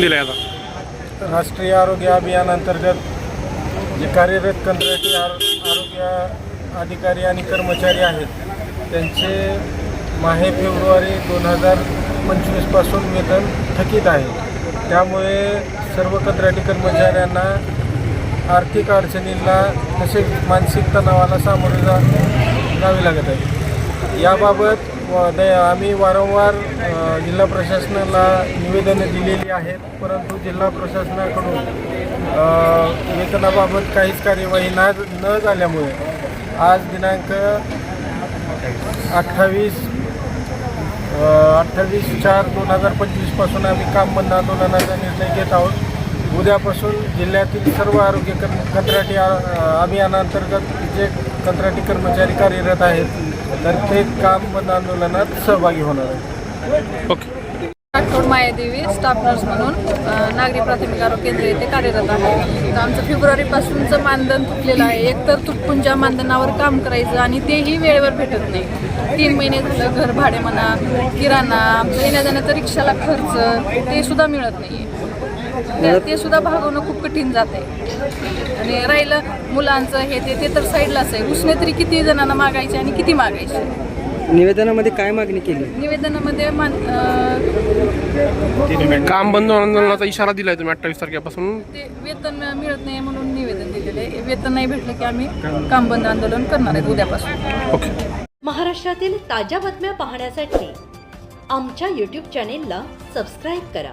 दिलं आता राष्ट्रीय आरोग्य अभियान अंतर्गत जे कार्यरत कंत्राटी आर आरोग्य अधिकारी आणि कर्मचारी आहेत त्यांचे माहे फेब्रुवारी दोन हजार पंचवीसपासून वेतन थकीत आहे. त्यामुळे सर्व कंत्राटी कर्मचाऱ्यांना आर्थिक अडचणींना तसेच मानसिक तणावाला सामोरे जा जावे लागत आहे. याबाबत द आम्ही वारंवार जिल्हा प्रशासनाला निवेदनं दिलेली आहेत. परंतु जिल्हा प्रशासनाकडून वेतनाबाबत काहीच कार्यवाही ना न झाल्यामुळे आज दिनांक अठ्ठावीस अठ्ठावीस चार दोन हजार पंचवीसपासून आम्ही काम बंद आंदोलनाचा निर्णय घेत आहोत. उद्यापासून जिल्ह्यातील सर्व आरोग्य कर्म कंत्राटी अभियानांतर्गत जे कंत्राटी कर्मचारी कार्यरत आहेत तर ते काम बंद आंदोलनात सहभागी होणार आहेत okay. Rathod Mayadevi staff nurse म्हणून अ, नागरी प्राथमिक आरोग्य केंद्र येथे कार्यरत आहे. तर आमचं फेब्रुवारीपासूनचं मानधन तुटलेलं आहे. एकतर तुटपुंच्या मानधनावर काम करायचं आणि तेही वेळेवर भेटत नाही. तीन महिने झालं घर भाडे म्हणा किराणा येण्या जाण्याचा रिक्षाला खर्च ते सुद्धा मिळत नाही आहे ते सुद्धा भागवणं खूप कठीण जाते आणि राहिलं मुलांचं हे ते ते तर साईडलाच आहे उसने तरी किती जणांना मागायचे आणि किती मागायचे? निवेदनामध्ये काय मागणी केली? निवेदनामध्ये मान काम बंद आंदोलनाचा इशारा दिलाय तुम्ही अठ्ठावीस तारखेपासून. ते वेतन मिळत नाही म्हणून निवेदन दिलेलं आहे. वेतन नाही भेटलं की आम्ही काम बंद आंदोलन करणार आहेत उद्यापासून. ओके. महाराष्ट्रातील ताज्या बातम्या पाहण्यासाठी आमच्या यूट्यूब चॅनेलला सबस्क्राईब करा.